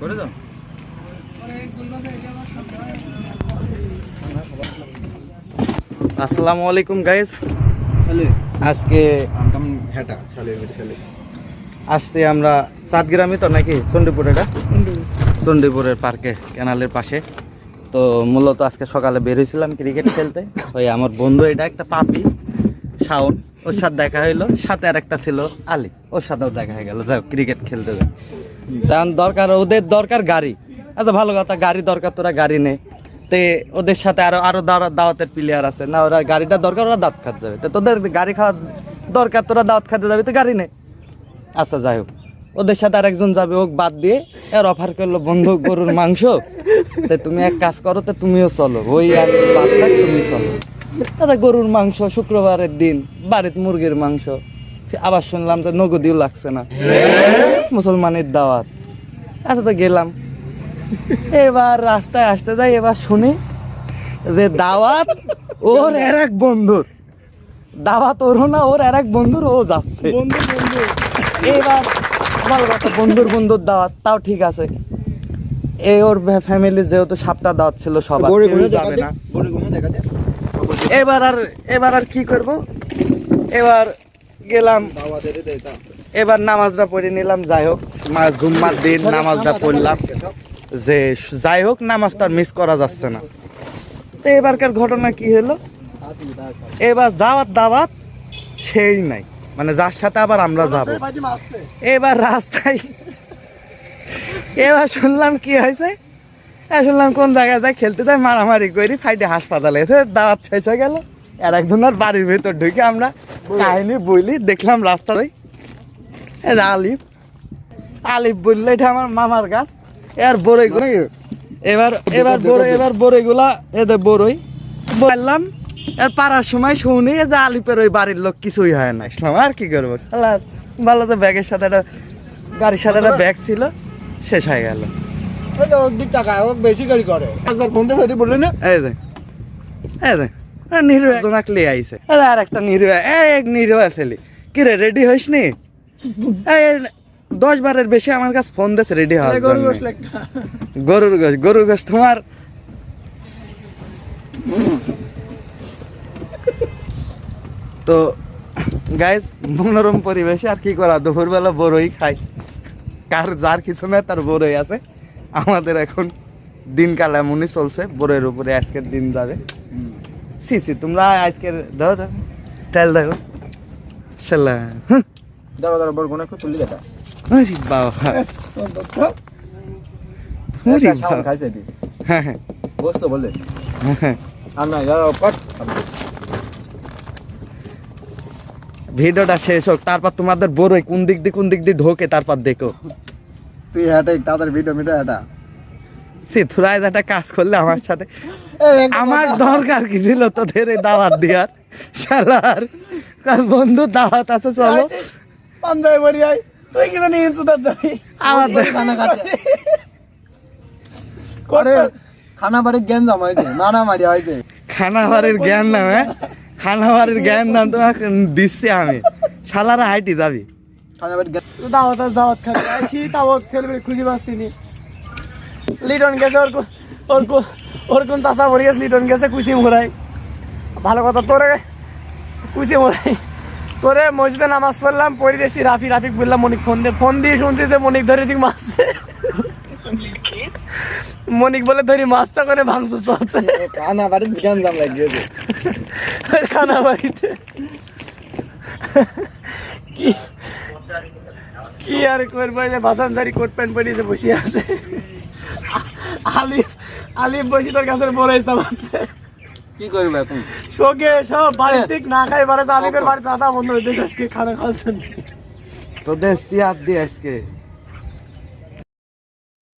করে দাও। আসসালামু আলাইকুম গাইস আজকে আসছি আমরা চাঁদগ্রামে তো নাকি চণ্ডীপুর এটা? চণ্ডীপুরের পার্কে ক্যানালের পাশে। তো মূলত আজকে সকালে বের হয়েছিলাম ক্রিকেট খেলতে। ওই আমার বন্ধু এটা একটা পাপি শাওন। ওর সাথে দেখা হইল সাথে আর একটা ছিল আলী। ওর সাথেও দেখা হয়ে গেল যাই ক্রিকেট খেলতে যাই। তখন দরকার, ওদের দরকার গাড়ি। আচ্ছা ভালো কথা, গাড়ি দরকার, তোরা গাড়ি নেই তে ওদের সাথে আরও আরও দাওয়া- দাওয়াতের প্লেয়ার আছে। না, ওরা গাড়িটা দরকার, ওরা দাঁত খাতে যাবে। তো তোদের গাড়ি খাওয়া দরকার, তোরা দাওয়াত খাতে যাবে তো গাড়ি নেই আচ্ছা যাই হোক। ওদের সাথে আরেকজন যাবে হোক বাদ দিয়ে এর অফার করল, বন্ধু, গরুর মাংস? তো তুমি এক কাজ করো, তো তুমিও চলো। ওই আর বাদ তুমি চলো। দাদা গরুর মাংস শুক্রবারের দিন, বাড়িতে মুরগির মাংস। আবার শুনলাম তো নগদিও লাগছে না। মুসলমানের দাওয়াত। আচ্ছা তো গেলাম। এবার রাস্তায় আসতে যাই এবার শুনি যে দাওয়াত ওর আর এক বন্ধুর। দাওয়াত ওরও না ওর আর এক বন্ধুর ও যাচ্ছে। এবার ভালো কথা বন্ধুর বন্ধুর দাওয়াত তাও ঠিক আছে। এই ওর ফ্যামিলি যেহেতু সাতটা দাওয়াত ছিল সবার। যাবে না। এবার আর এবার আর কি করব? এবার গেলাম। এবার নামাজটা পড়ে নিলাম যাই হোক। জুম্মার দিন নামাজটা পড়লাম। যে যাই হোক নামাজটা মিস করা যাচ্ছে না। তো এবারকার ঘটনা কি হলো? এবার দাওয়াত দাওয়াত সেই নাই। মানে যার সাথে আবার আমরা যাব। এবার রাস্তায় এবার শুনলাম কি হয়েছে? শুনলাম কোন জায়গায় যায় খেলতে যাই মারামারি করি ফাইটে হাসপাতালে। দাওয়াত শেষ হয়ে গেল। আর একজনের বাড়ির ভেতর ঢুকে আমরা কাহিনি বইলি দেখলাম রাস্তায় এ যে আলিফ। আলিফ বলল এটা আমার মামার গাছ। এবার বড়ই এবার এবার বড় এবার বড়ইগুলা এদের বড়ই। বললাম এর পাড়ার সময় শুনি যে আলিপের ওই বাড়ির লোক কিছুই হয় না। ইসলাম আর কি করব? ভালো তো ব্যাগের সাথে একটা গাড়ির সাথে একটা ব্যাগ ছিল শেষ হয়ে গেল। ওই বেশি গাড়ি করে। একবার ফোন দিয়ে ধরে না? এই যে এই যে। নির্ভয় জোনাক লিয়ে আইছে আরে আর একটা নির্ভয় এক নির্ভয় ছেলে। কি রে রেডি হইস নি? দশ বারের বেশি আমার কাছে ফোন দিয়েছে রেডি হওয়ার গরুর গোশ গরুর গোশ তোমার। তো গাইজ মনোরম পরিবেশে আর কি করা? দুপুরবেলা বড়ই খাই। কার যার কিছু না তার বড়ই আছে। আমাদের এখন দিনকাল এমনই চলছে বড়ের উপরে আজকের দিন যাবে। সি সি তোমরা আজকের দাও দাও। তেল দেখো শালা হুঁ, দাঁড়া দাঁড়া বড় একটু তুলি দেখা আরে বাবা। খাইছে হ্যাঁ হ্যাঁ। বসতো বলে? হ্যাঁ আর না যাও পট ভিডিওটা শেষ হোক তারপর তোমাদের বড় কোন দিক দিয়ে কোন দিক দিয়ে ঢোকে তারপর দেখো। তুই হাটে তাদের ভিডিও মিডিও হাটা। সে থুরাই একটা কাজ করলে আমার সাথে। আমার দরকার কি ছিল তোদের এই দাওয়াত দেওয়ার? শালার। কাল বন্ধু দাওয়াত আছে চলো। পাঞ্জাবি বাড়ি আয়। তুই কি জানি ইনসুদার যাবি। আমার খানা খাচ্ছে করে খানা জ্ঞান জমা হয়েছে মানা মারি হয়েছে। খানা জ্ঞান নাম হ্যাঁ? খানা জ্ঞান নাম তোমাকে দিচ্ছি আমি। শালারা হাইটি যাবি। খানা বাড়ি জ্ঞান দাওয়াত আছে দাওয়াত খাতে আছি তাও ওর ছেলে খুঁজে পাচ্ছি নি। লিটন গেছে ওর ওর ওর কোন চাষা পড়ে গেছে লিটন গেছে কুচি মোড়াই। ভালো কথা তোরে কুচি মোড়াই। তোরে মসজিদে নামাজ পড়লাম পড়ে দিয়েছি রাফি রাফিক বললাম মনিক ফোন দিয়ে ফোন দিয়ে শুনছি যে মনিক ধরে দিক মারছে। মনিক বলে ধরি মাছটা করে ভাঙচু চলছে। খানা বাড়ি জ্ঞান জাম লাগিয়েছে খানা বাড়িতে কি কি আর করব যে বাদানদারি কোট প্যান্ট পরিয়েছে বসে আছে। আলিফ আলিফ বসে তোর কাছে বড় হিসাব আছে। কি করবে এখন? শোকে সব বাড়ি ঠিক না খাই বাড়ি আলিফের বাড়িতে দাদা বন্ধ হইতেছে আজকে খানা খাওয়াচ্ছেন তোদের সিয়াত দিয়ে আজকে।